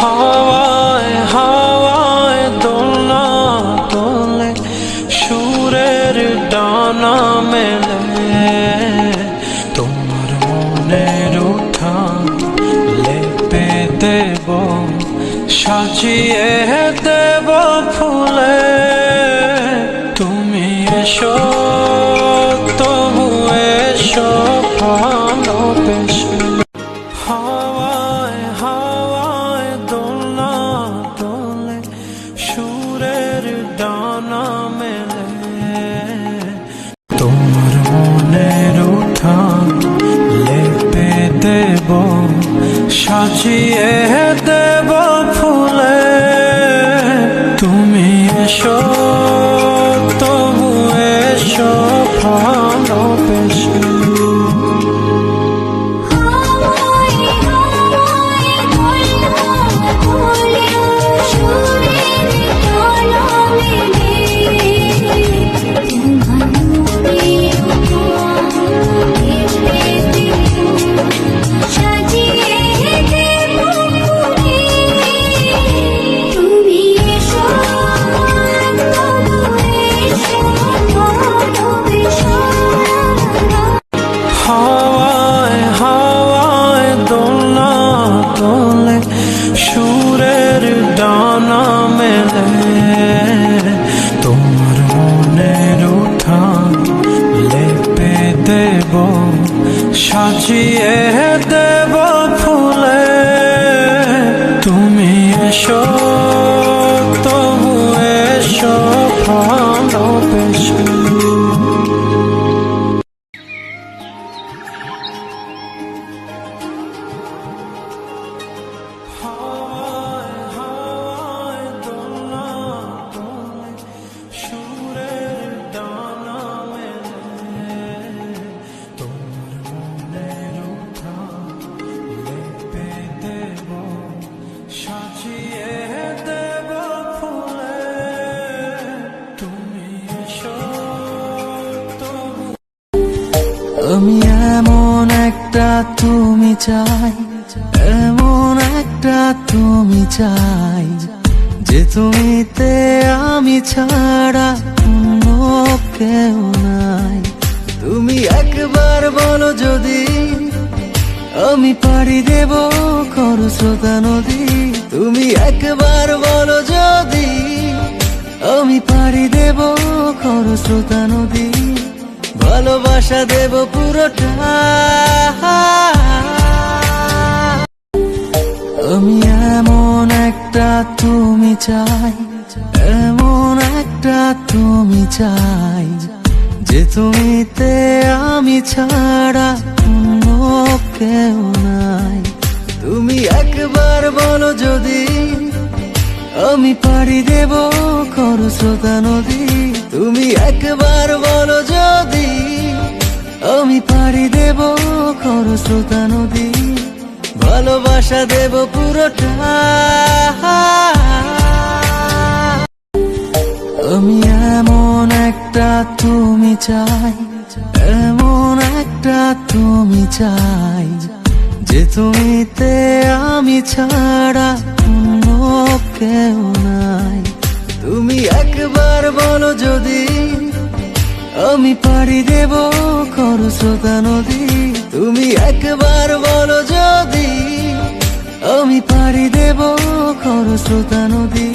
হাওয়ায় হাওয়ায় দোলনা দোলে সুরের ডানা মেলে। তোমার মনের উঠান লেপে দেব, সাজিয়ে দেব ফুলে। তুমি এসো, তবু এসো ভালোবেসে উঠান লেপে দেব সাজিয়ে হাওয়ায় আমি এমন একটা তুমি চাই, এমন একটা তুমি চাই, যে তুমিতে আমি ছাড়া অন্য কেউ নাই। তুমি একবার বলো যদি আমি পাড়ি দেব খরস্রোতা নদী। তুমি একবার বলো যদি আমি পাড়ি দেব খরস্রোতা নদী। ভালোবাসা দেব পুরোটা। আমি এমন একটা তুমি চাই, এমন একটা তুমি চাই, যে তুমিতে আমি ছাড়া কেউ নাই। তুমি একবার বলো যদি, আমি পাড়ি দেব খরস্রোতা নদী। তুমি একবার বলো যদি, আমি পাড়ি দেব খরস্রোতা নদী। ভালোবাসা দেব পুরোটা। আমি এমন একটা তুমি চাই এমন একটা তুমি চাই যে তুমিতে আমি ছাড়া অন্য কেউ নাই। তুমি একবার বলো যদি আমি পাড়ি দেব খরস্রোতা নদী। তুমি একবার বলো যদি আমি পাড়ি দেব খরস্রোতা নদী।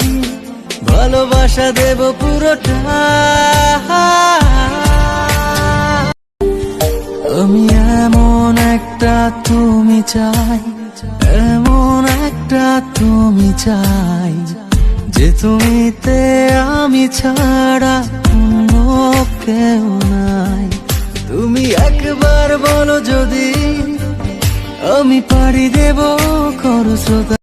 ভালোবাসা দেব পুরোটা। আমি এমন একটা তুমি চাই, এমন একটা তুমি চাই, যে তুমিতে আমি ছাড়া কেউ নাই। তুমি একবার বলো যদি আমি পারি দেব খরস্রোতা